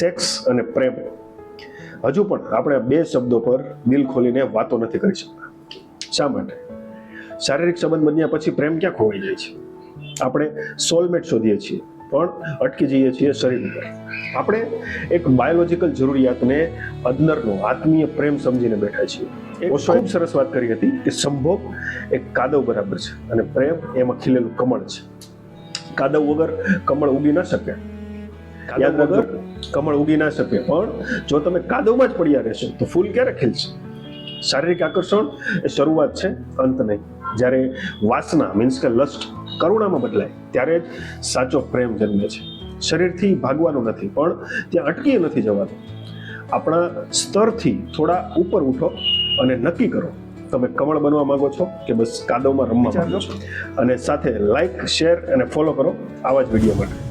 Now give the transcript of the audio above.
Sex અને પ્રેમ. હજુ પણ આપણે બે શબ્દો પર દિલ ખોલીને વાતો નથી કરી શકતા. શા માટે? શારીરિક સંબંધ બન્યા પછી પ્રેમ ક્યાં ખોવાઈ જાય છે? આપણે સોલમેટ શોધીએ છીએ પણ અટકી જઈએ છીએ શરીર ઉપર. આપણે એક બાયોલોજિકલ જરૂરિયાતને અદનરનો આત્મીય પ્રેમ સમજીને બેઠા છીએ. એ ખૂબ સરસ વાત કરી હતી કે સંભોગ એક કાદવ બરાબર છે અને પ્રેમ એમાં ખીલેલું કમળ છે. કાદવ વગર કમળ ઉગી ન શકે. યાદ વગર કમળ ઉગી ના શકે. પણ જો તમે કાદવમાં જ પડ્યા રહેશો તો ફૂલ ક્યારે ખીલશે? શારીરિક આકર્ષણ એ શરૂઆત છે અંત નહીં. જ્યારે વાસના મીન્સ કે લસ્ટ કરુણામાં બદલાય ત્યારે જ સાચો પ્રેમ જન્મે છે. શરીરથી ભાગવાનું નથી પણ ત્યાં અટકી નથી જવાનું. આપણા સ્તરથી થોડા ઉપર ઉઠો અને નક્કી કરો તમે કમળ બનવા માંગો છો કે બસ કાદવમાં રમવા માંગો છો. અને સાથે લાઈક શેર અને ફોલો કરો આવા જ વીડિયો માટે.